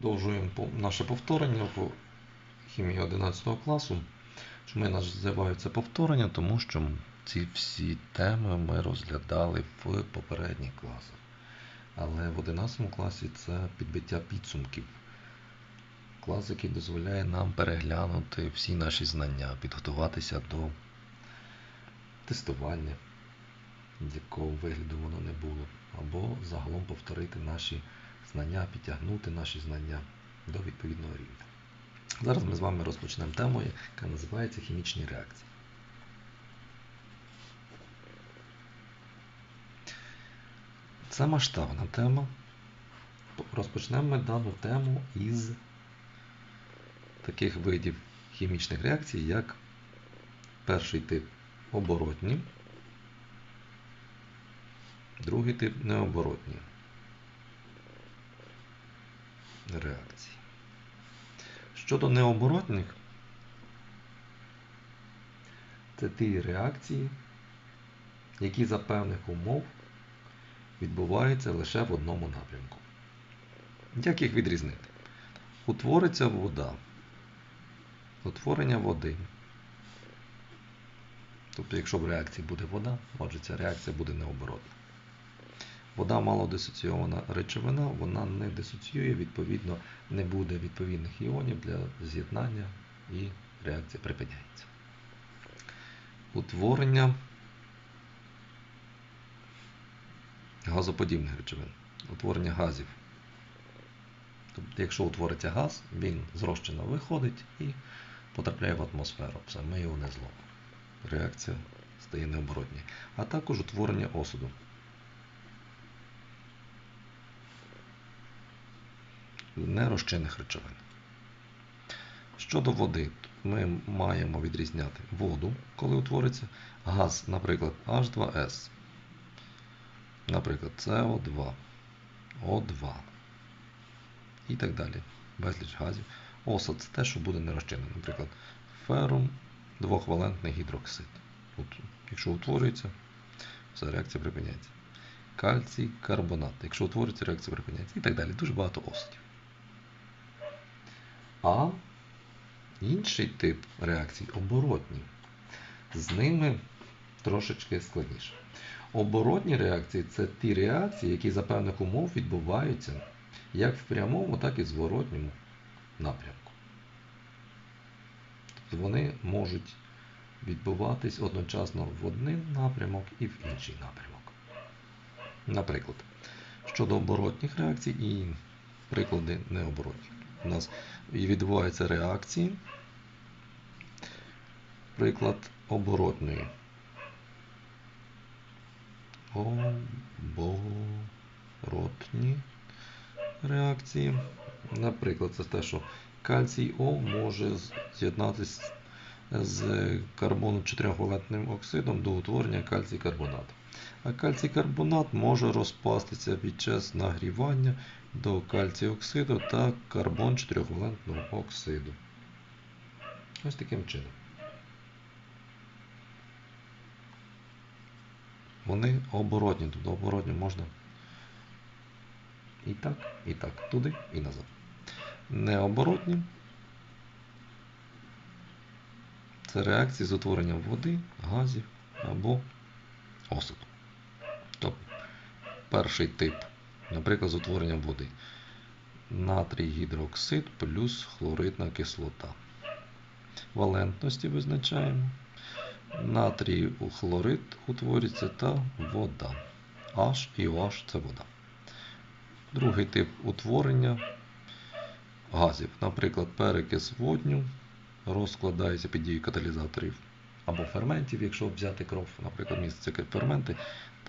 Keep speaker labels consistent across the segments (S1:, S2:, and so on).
S1: Продовжуємо наше повторення по хімії 11 класу. Чому я називаю це повторення? Тому що ці всі теми ми розглядали в попередніх класах. Але в 11 класі це підбиття підсумків. Клас, який дозволяє нам переглянути всі наші знання, підготуватися до тестування, якого вигляду воно не було, або загалом повторити наші знання, підтягнути наші знання до відповідного рівня. Зараз ми з вами розпочнемо тему, яка називається хімічні реакції. Це масштабна тема. Розпочнемо ми дану тему із таких видів хімічних реакцій, як перший тип оборотні, другий тип необоротні реакції. Щодо необоротних, це ті реакції, які за певних умов відбуваються лише в одному напрямку. Як їх відрізнити? Утвориться вода. Утворення води. Тобто, якщо в реакції буде вода, отже, ця реакція буде необоротна. Вода малодисоційована речовина, вона не дисоціює, відповідно, не буде відповідних іонів для з'єднання і реакція припиняється. Утворення газоподібних речовин, утворення газів. Тобто, якщо утвориться газ, він з розчину виходить і потрапляє в атмосферу. Все, ми його не зловимо. Реакція стає необоротною. А також утворення осуду. Нерозчинних речовин. Щодо води, ми маємо відрізняти воду, коли утвориться газ, наприклад, H2S, наприклад, CO2, O2 і так далі. Безліч газів. Осад це те, що буде нерозчинене. Наприклад, ферум двохвалентний гідроксид. От, якщо утворюється, все, реакція припиняється. Кальцій, карбонат. Якщо утворюється, реакція припиняється. І так далі. Дуже багато осадів. А інший тип реакцій оборотні. З ними трошечки складніше. Оборотні реакції це ті реакції, які за певних умов відбуваються як в прямому, так і в зворотньому напрямку. Тобто вони можуть відбуватись одночасно в один напрямок і в інший напрямок. Наприклад, щодо оборотніх реакцій і приклади необоротних. У нас відбуваються реакції. Приклад оборотної. Оборотні реакції. Наприклад, це те, що кальцій О може з'єднатися з карбоном 4-валентним оксидом до утворення кальцій карбонату. А кальцій карбонат може розпастися під час нагрівання до кальцію оксиду та карбон 4-валентного оксиду. Ось таким чином. Вони оборотні, тобто оборотні можна і так, і так, туди і назад. Необоротні це реакції з утворенням води, газів або осаду. Тобто перший тип, наприклад, з утворенням води. Натрій гідроксид плюс хлоридна кислота. Валентності визначаємо. Натрій у хлорид утворюється та вода. H і OH це вода. Другий тип утворення газів. Наприклад, перекис водню розкладається під дією каталізаторів або ферментів, якщо взяти кров, наприклад, містяться ферменти,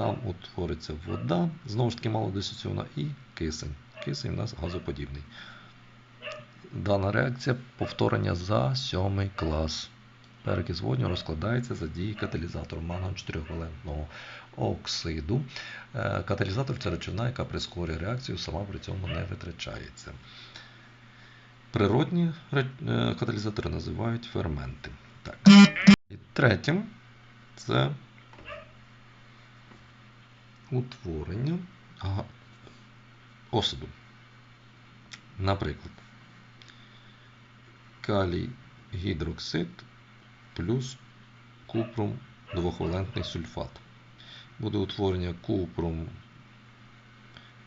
S1: там утвориться вода, знову ж таки малодисоціонна, і кисень. Кисень у нас газоподібний. Дана реакція повторення за сьомий клас. Перекис водню розкладається за дією каталізатору манган 4-валентного оксиду. Е, Каталізатор це речовина, яка прискорює реакцію, сама при цьому не витрачається. Природні е, каталізатори називають ферменти. Третім це утворення осаду. Наприклад, калій гідроксид плюс купрум двохвалентний сульфат. Буде утворення купрум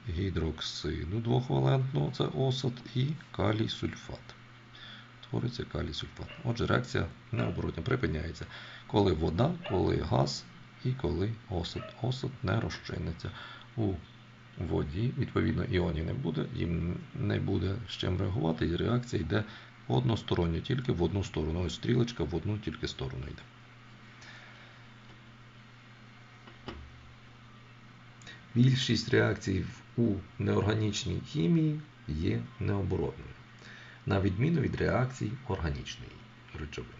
S1: гідроксиду двохвалентного, це осад, і калій сульфат. Твориться калій сульфат. Отже, реакція необоротно припиняється, коли вода, коли газ і коли осад. Осад не розчиниться у воді, відповідно, іонів не буде, їм не буде з чим реагувати, і реакція йде односторонньо, тільки в одну сторону. Ось стрілочка в одну тільки сторону йде. Більшість реакцій у неорганічній хімії є необоротною, на відміну від реакцій органічної речовини.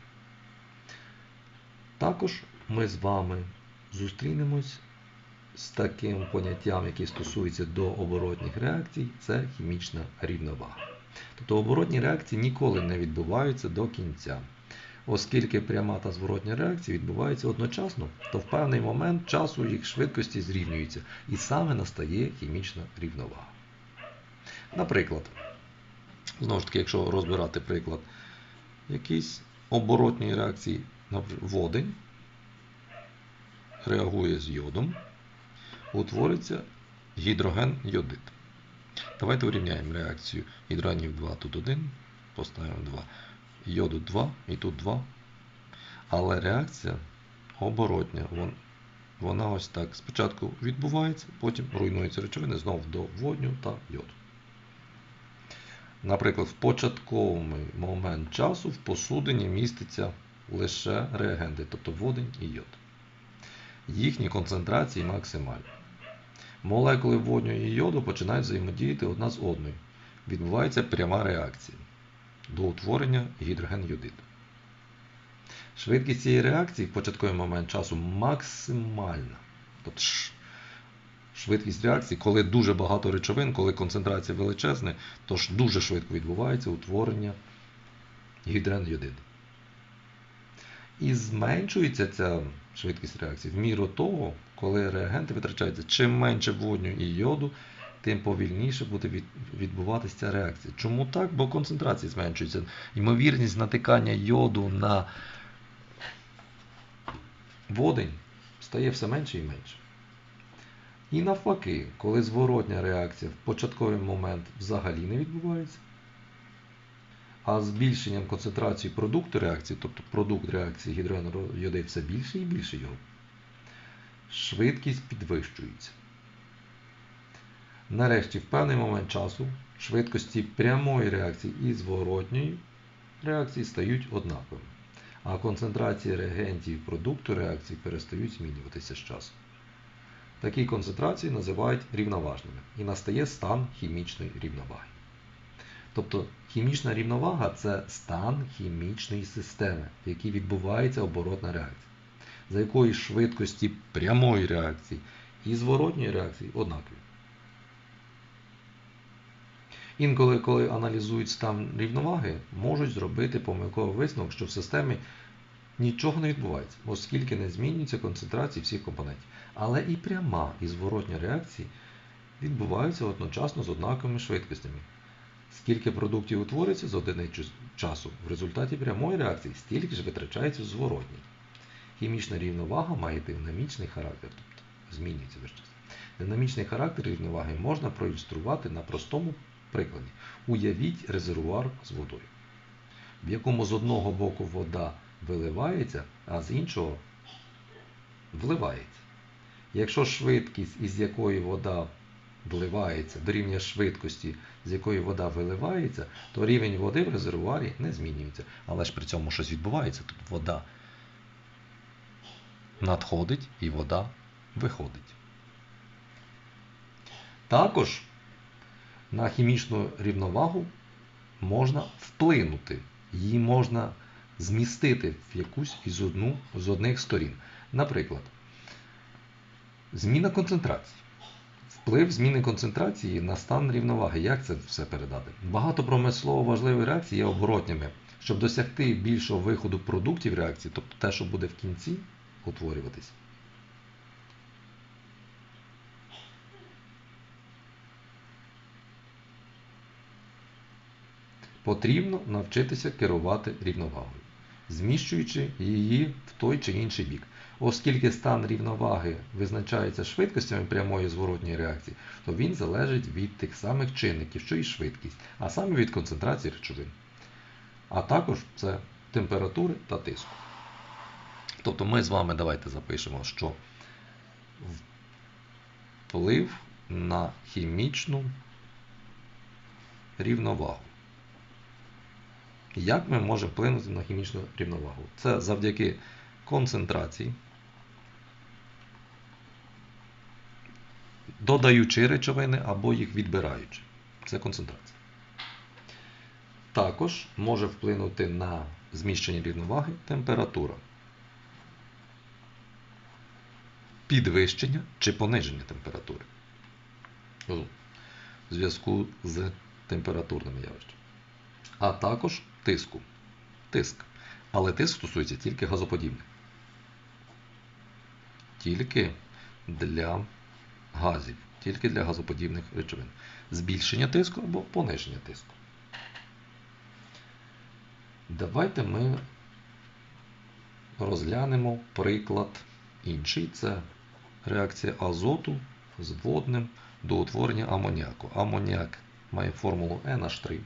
S1: Також ми з вами зустрінемось з таким поняттям, яке стосується до оборотних реакцій, це хімічна рівновага. Тобто оборотні реакції ніколи не відбуваються до кінця. Оскільки пряма та зворотня реакції відбуваються одночасно, то в певний момент часу їх швидкості зрівнюються і саме настає хімічна рівновага. Наприклад, знову ж таки, якщо розбирати приклад, якісь оборотні реакції, наприклад, водень реагує з йодом, утвориться гідроген йодит. Давайте урівняємо реакцію гідрогенів 2, тут 1, поставимо 2 йоду 2 і тут 2. Але реакція оборотня. Вона ось так спочатку відбувається, потім руйнуються речовини знову до водню та йоду. Наприклад, в початковий момент часу в посудині міститься лише реагенти, тобто водень і йод. Їхні концентрації максимальні. Молекули водню і йоду починають взаємодіяти одна з одною. Відбувається пряма реакція до утворення гідроген-йодиду. Швидкість цієї реакції в початковий момент часу максимальна. Тобто швидкість реакції, коли дуже багато речовин, коли концентрація величезна, то ж дуже швидко відбувається утворення гідроген-йодиду. І зменшується ця швидкість реакції в міру того, коли реагенти витрачаються чим менше водню і йоду, тим повільніше буде відбуватися ця реакція. Чому так? Бо концентрація зменшується. Ймовірність натикання йоду на водень стає все менше і менше. І навпаки, коли зворотня реакція в початковий момент взагалі не відбувається, а збільшенням концентрації продукту реакції, тобто продукт реакції гідрогенойодид все більше і більше його, швидкість підвищується. Нарешті, в певний момент часу швидкості прямої реакції і зворотньої реакції стають однаковими, а концентрації реагентів продукту реакції перестають змінюватися з часом. Такі концентрації називають рівноважними і настає стан хімічної рівноваги. Тобто хімічна рівновага це стан хімічної системи, в якій відбувається оборотна реакція, за якої швидкості прямої реакції і зворотньої реакції однакові. Інколи, коли аналізують стан рівноваги, можуть зробити помилковий висновок, що в системі нічого не відбувається, оскільки не змінюється концентрації всіх компонентів. Але і пряма і зворотня реакції відбуваються одночасно з однаковими швидкостями. Скільки продуктів утворюється з одиниць часу, в результаті прямої реакції стільки ж витрачається в зворотній. Хімічна рівновага має динамічний характер, тобто змінюється весь час. Динамічний характер рівноваги можна проілюструвати на простому прикладі. Уявіть резервуар з водою, в якому з одного боку вода виливається, а з іншого вливається. Якщо швидкість, із якої вода вливається, дорівнює швидкості, з якої вода виливається, то рівень води в резервуарі не змінюється. Але ж при цьому щось відбувається. Тут вода надходить і вода виходить. Також на хімічну рівновагу можна вплинути, її можна змістити в якусь із одну з одних сторін. Наприклад, зміна концентрації. Вплив зміни концентрації на стан рівноваги. Як це все передати? Багато промислово важливих реакцій є оборотнями. Щоб досягти більшого виходу продуктів реакції, тобто те, що буде в кінці утворюватись, Потрібно навчитися керувати рівновагою, зміщуючи її в той чи інший бік. Оскільки стан рівноваги визначається швидкостями прямої зворотньої реакції, то він залежить від тих самих чинників, що і швидкість, а саме від концентрації речовин. А також це температури та тиску. Тобто ми з вами давайте запишемо, що вплив на хімічну рівновагу. Як ми можемо вплинути на хімічну рівновагу? Це завдяки концентрації, додаючи речовини або їх відбираючи. Це концентрація. Також може вплинути на зміщення рівноваги температура. Підвищення чи пониження температури. У зв'язку з температурними явищами. А також тиску. Тиск. Але тиск стосується тільки газоподібних. Тільки для газів, тільки для газоподібних речовин. Збільшення тиску або пониження тиску. Давайте ми розглянемо приклад інший. Це реакція азоту з водним до утворення амоніаку. Амоніак має формулу NH3.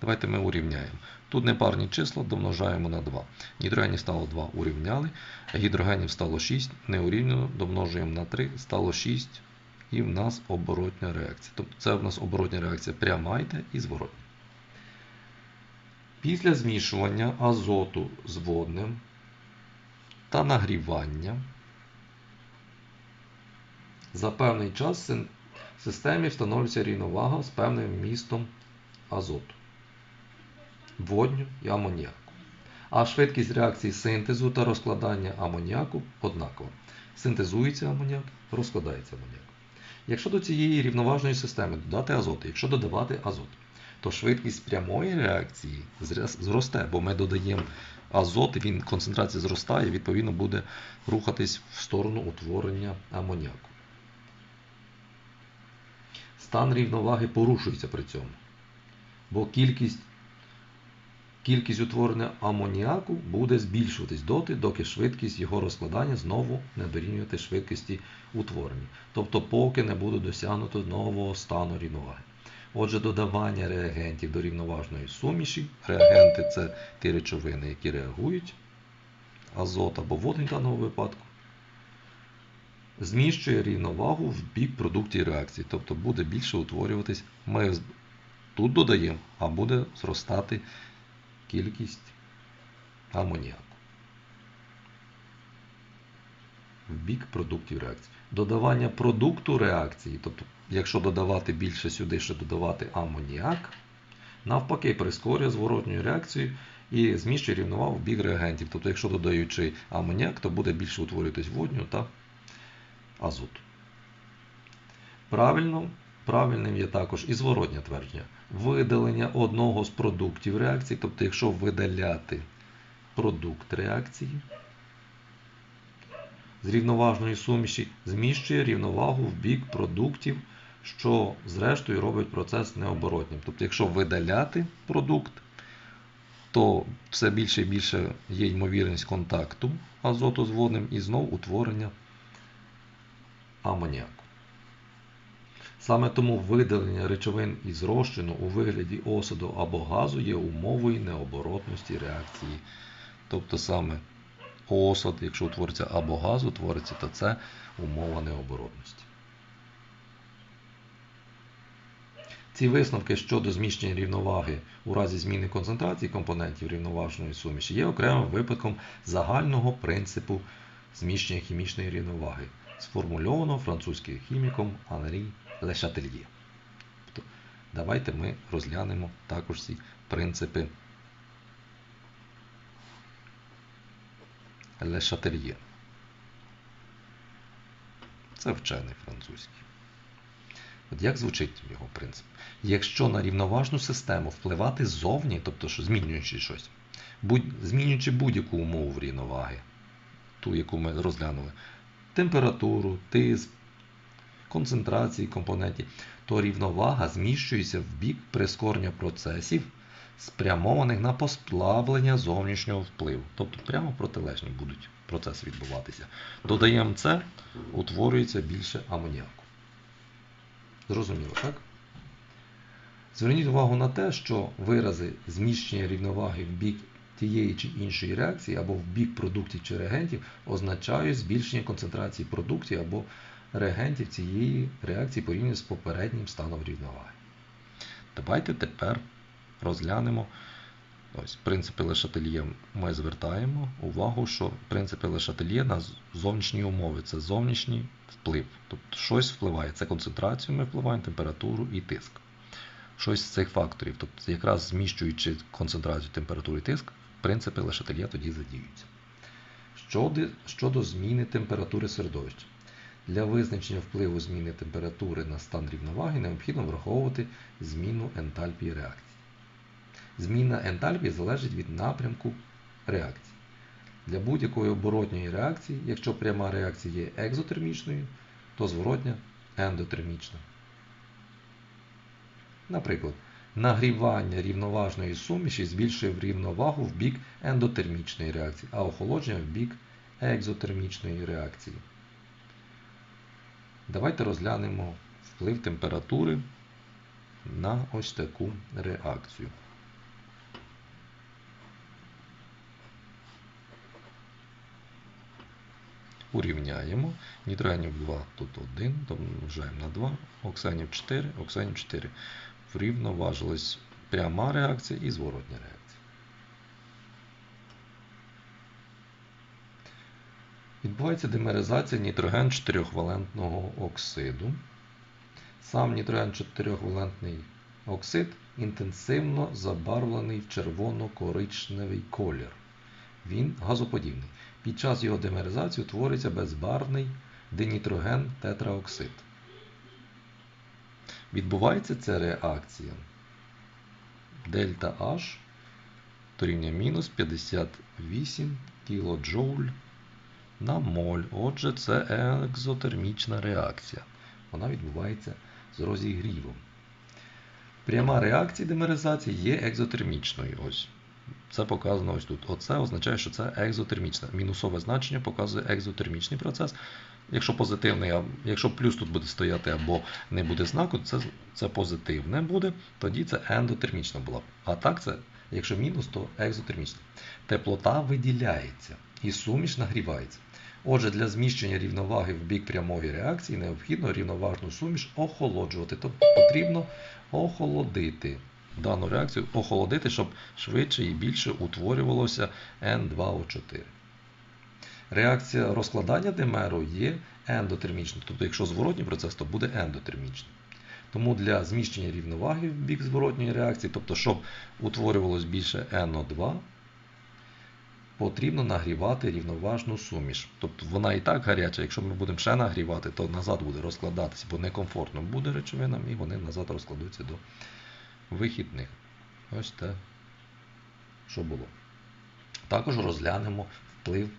S1: Давайте ми урівняємо. Тут непарні числа домножаємо на 2. Гідрогенів стало 2, урівняли. Гідрогенів стало 6, не урівняно, домножуємо на 3, стало 6. І в нас оборотня реакція. Тобто це в нас оборотня реакція пряма йде і зворотня. Після змішування азоту з водним та нагрівання за певний час системі встановлюється рівновага з певним вмістом азоту, водню і амоніаку. А швидкість реакції синтезу та розкладання амоніаку однакова. Синтезується амоніак, розкладається амоніак. Якщо до цієї рівноважної системи додати азот, якщо додавати азот, то швидкість прямої реакції зросте, бо ми додаємо азот, він концентрація зростає, відповідно буде рухатись в сторону утворення амоніаку. Стан рівноваги порушується при цьому, бо кількість кількість утворення амоніаку буде збільшуватись доти, доки швидкість його розкладання знову не дорівнювати швидкості утворення. Тобто, поки не буде досягнуто нового стану рівноваги. Отже, додавання реагентів до рівноважної суміші. Реагенти це ті речовини, які реагують, азот або водень в даному випадку, зміщує рівновагу в бік продуктів реакції. Тобто буде більше утворюватись. Ми тут додаємо, а буде зростати кількість амоніаку. В бік продуктів реакції. Додавання продукту реакції, тобто, якщо додавати більше сюди, що додавати амоніак, навпаки, прискорює зворотню реакцію і зміщує рівновагу в бік реагентів. Тобто, якщо додаючи амоніак, то буде більше утворюватись водню та азоту. Правильно, правильним є також і зворотнє твердження. Видалення одного з продуктів реакції, тобто, якщо видаляти продукт реакції, з рівноважної суміші зміщує рівновагу в бік продуктів, що зрештою робить процес необоротнім. Тобто, якщо видаляти продукт, то все більше і більше є ймовірність контакту азоту з водним і знов утворення амоніаку. Саме тому видалення речовин із розчину у вигляді осаду або газу є умовою необоротності реакції. Тобто саме осад, якщо утвориться або газ утвориться, то це умова необоротності. Ці висновки щодо зміщення рівноваги у разі зміни концентрації компонентів рівноважної суміші є окремим випадком загального принципу зміщення хімічної рівноваги, сформульованого французьким хіміком Анрі Лешательє. Тобто, давайте ми розглянемо також ці принципи Ле Шательє. Це вчений французький. От як звучить його принцип? Якщо на рівноважну систему впливати ззовні, тобто що змінюючи щось, будь, змінюючи будь-яку умову рівноваги, ту, яку ми розглянули, температуру, тиск, концентрації компонентів, то рівновага зміщується в бік прискорення процесів спрямованих на послаблення зовнішнього впливу. Тобто прямо протилежні будуть процеси відбуватися. Додаємо це, утворюється більше амоніаку. Зрозуміло, так? Зверніть увагу на те, що вирази зміщення рівноваги в бік тієї чи іншої реакції або в бік продуктів чи реагентів означають збільшення концентрації продуктів або реагентів цієї реакції порівняно з попереднім станом рівноваги. Давайте тепер розглянемо ось, принципи Лешательє. Ми звертаємо увагу, що принципи Лешательє на зовнішні умови це зовнішній вплив. Тобто щось впливає. Це концентрацію ми впливаємо, температуру і тиск. Щось з цих факторів, тобто якраз зміщуючи концентрацію, температуру і тиск, принципи Лешательє тоді задіюються. Щодо, щодо зміни температури середовища. Для визначення впливу зміни температури на стан рівноваги необхідно враховувати зміну ентальпії реакції. Зміна ентальпії залежить від напрямку реакції. Для будь-якої оборотньої реакції, якщо пряма реакція є екзотермічною, то зворотня ендотермічна. Наприклад, нагрівання рівноважної суміші збільшує рівновагу в бік ендотермічної реакції, а охолодження в бік екзотермічної реакції. Давайте розглянемо вплив температури на ось таку реакцію. Урівняємо. Нітроgenів 2 тут 1, домножаємо на 2, оксанів 4, оксанів 4. Врівноважилась пряма реакція і зворотня реакція. Відбувається димеризація нітроген 4-валентного оксиду. Сам нітроген 4-валентний оксид інтенсивно забарвлений в червоно-коричневий колір. Він газоподібний. Під час його димеризації утворюється безбарвний динітроген тетраоксид. Відбувається ця реакція дельта H дорівнює мінус 58 кJ на моль. Отже, це екзотермічна реакція. Вона відбувається з розігрівом. Пряма реакція димеризації є екзотермічною. Ось. Це показано ось тут. Оце означає, що це екзотермічне. Мінусове значення показує екзотермічний процес. Якщо позитивний, якщо плюс тут буде стояти або не буде знаку, це це позитивне буде, тоді це ендотермічна була. А так це, якщо мінус, то екзотермічна. Теплота виділяється і суміш нагрівається. Отже, для зміщення рівноваги в бік прямої реакції необхідно рівноважну суміш охолоджувати. Тобто потрібно охолодити дану реакцію, охолодити, щоб швидше і більше утворювалося N2O4. Реакція розкладання димеру є ендотермічною. Тобто, якщо зворотній процес, то буде ендотермічним. Тому для зміщення рівноваги в бік зворотньої реакції, тобто, щоб утворювалось більше NO2, потрібно нагрівати рівноважну суміш. Тобто вона і так гаряча, якщо ми будемо ще нагрівати, то назад буде розкладатися, бо некомфортно буде речовинам і вони назад розкладуться до вихідних. Ось те, що було. Також розглянемо вплив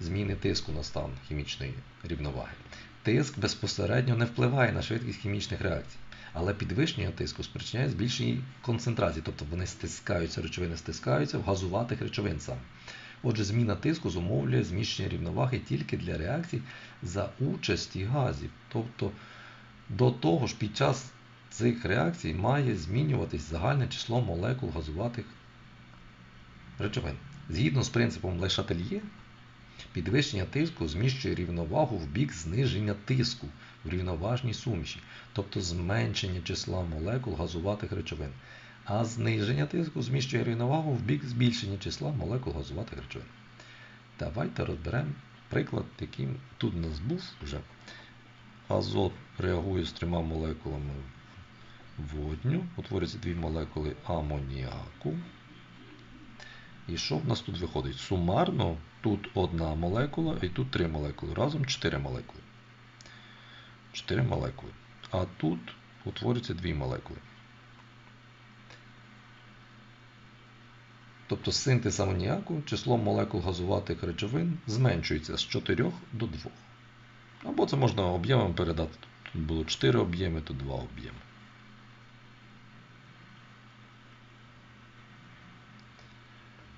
S1: зміни тиску на стан хімічної рівноваги. Тиск безпосередньо не впливає на швидкість хімічних реакцій, але підвищення тиску спричиняє збільшення концентрації, тобто вони стискаються, речовини стискаються в газуватих речовин саме. Отже, зміна тиску зумовлює зміщення рівноваги тільки для реакцій за участі газів. Тобто до того ж під час цих реакцій має змінюватись загальне число молекул газуватих речовин. Згідно з принципом Лешательє, підвищення тиску зміщує рівновагу в бік зниження тиску в рівноважній суміші, тобто зменшення числа молекул газуватих речовин. А зниження тиску зміщує рівновагу в бік збільшення числа молекул газуватих речовин. Давайте розберемо приклад, який тут у нас був вже. Азот реагує з трьома молекулами водню, утворюються дві молекули амоніаку. І що в нас тут виходить? Сумарно тут одна молекула і тут три молекули. Разом 4 молекули. 4 молекули. А тут утворюються дві молекули. Тобто синтез амоніаку, число молекул газуватих речовин зменшується з 4 до 2. Або це можна об'ємом передати. Тут було 4 об'єми, тут 2 об'єми.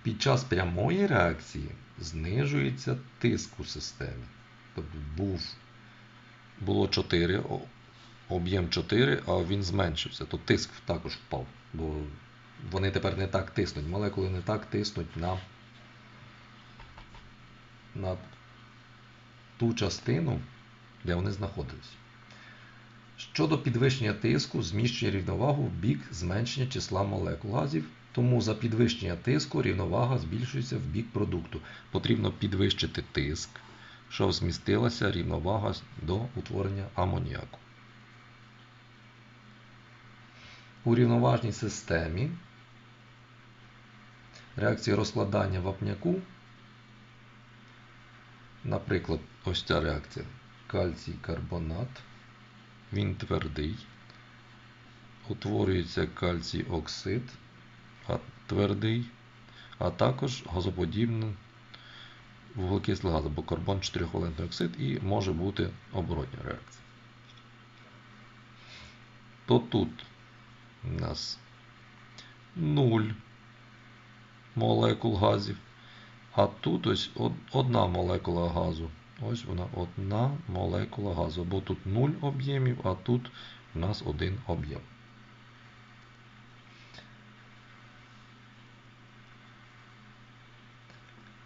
S1: Під час прямої реакції знижується тиск у системі. Тобто був, було 4, об'єм 4, а він зменшився, то тиск також впав. Бо вони тепер не так тиснуть. Молекули не так тиснуть на, на ту частину, де вони знаходились. Щодо підвищення тиску, зміщує рівновагу в бік зменшення числа молекул газів, тому за підвищення тиску рівновага збільшується в бік продукту. Потрібно підвищити тиск, щоб змістилася рівновага до утворення амоніаку. У рівноважній системі реакції розкладання вапняку, наприклад, ось ця реакція кальцій карбонат, він твердий, утворюється кальцій оксид, твердий, а також газоподібний вуглекислий газ або карбон 4-валентний оксид і може бути оборотня реакція. То тут у нас 0 молекул газів, а тут ось одна молекула газу. Ось вона одна молекула газу. Бо тут 0 об'ємів, а тут у нас один об'єм.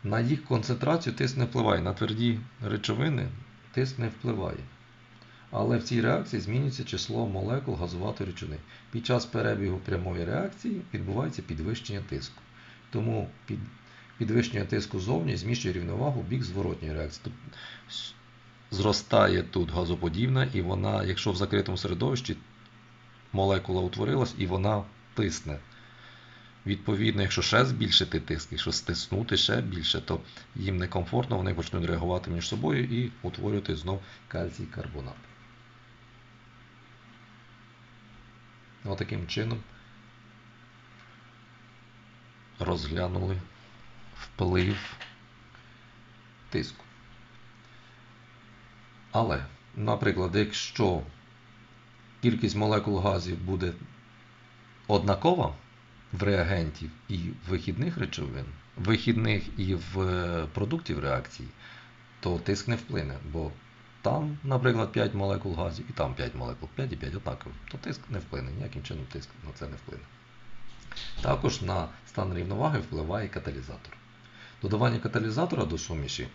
S1: На їх концентрацію тиск не впливає. На тверді речовини тиск не впливає. Але в цій реакції змінюється число молекул газуватої речовини. Під час перебігу прямої реакції відбувається підвищення тиску. Тому під, підвищення тиску зовні зміщує рівновагу бік зворотньої реакції. Тобто зростає тут газоподібна, і вона, якщо в закритому середовищі молекула утворилась і вона тисне. Відповідно, якщо ще збільшити тиск, якщо стиснути ще більше, то їм некомфортно, вони почнуть реагувати між собою і утворювати знов кальцій карбонат. Отаким чином розглянули вплив тиску. Але, наприклад, якщо кількість молекул газів буде однакова в реагентів і вихідних речовин, вихідних і в е, продуктів реакції, то тиск не вплине, бо там, наприклад, 5 молекул газів і там 5 молекул, 5 і 5 однакові, то тиск не вплине, ніяким чином тиск на це не вплине. Також на стан рівноваги впливає каталізатор. Додавання каталізатора до суміші,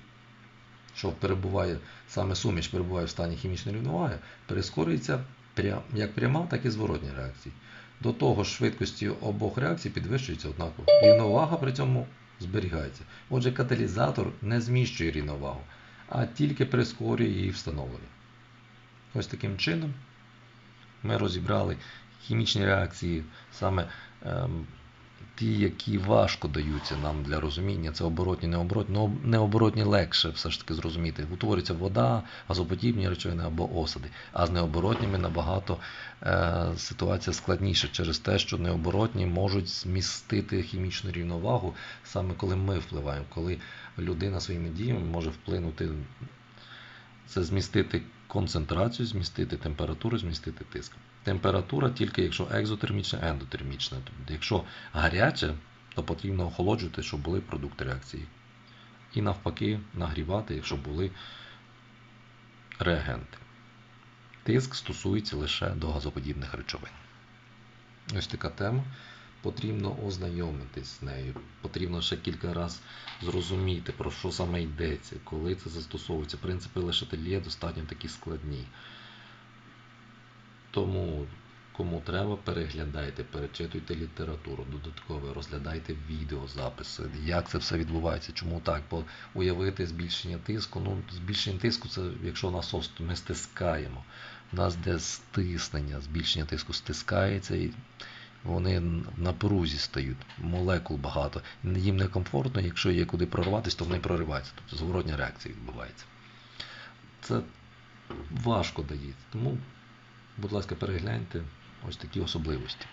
S1: що перебуває, саме суміш перебуває в стані хімічної рівноваги, перескорюється як пряма, так і зворотні реакції. До того ж, швидкості обох реакцій підвищується однаково. Рівновага при цьому зберігається. Отже, каталізатор не зміщує рівновагу, а тільки прискорює її встановлення. Ось таким чином ми розібрали хімічні реакції, саме ем, ті, які важко даються нам для розуміння, це оборотні, необоротні. Ну, необоротні легше все ж таки зрозуміти. Утворюється вода, газоподібні речовини або осади. А з необоротніми набагато е, ситуація складніша через те, що необоротні можуть змістити хімічну рівновагу саме коли ми впливаємо, коли людина своїми діями може вплинути це змістити концентрацію, змістити температуру, змістити тиск. Температура тільки якщо екзотермічна, ендотермічна. Тобто, якщо гаряче, то потрібно охолоджувати, щоб були продукти реакції. І навпаки, нагрівати, якщо були реагенти. Тиск стосується лише до газоподібних речовин. Ось така тема. Потрібно ознайомитись з нею. Потрібно ще кілька разів зрозуміти, про що саме йдеться, коли це застосовується. Принципи Лешателє достатньо такі складні. Тому, кому треба, переглядайте, перечитуйте літературу, додатково розглядайте відеозаписи, як це все відбувається, чому так. Бо уявити збільшення тиску, ну, збільшення тиску це якщо насос, то ми стискаємо. У нас де стиснення, збільшення тиску стискається і вони на порузі стають, молекул багато. Їм некомфортно, якщо є куди прорватися, то вони прориваються. Тобто зворотня реакція відбувається. Це важко дається. Тому, будь ласка, перегляньте ось такі особливості.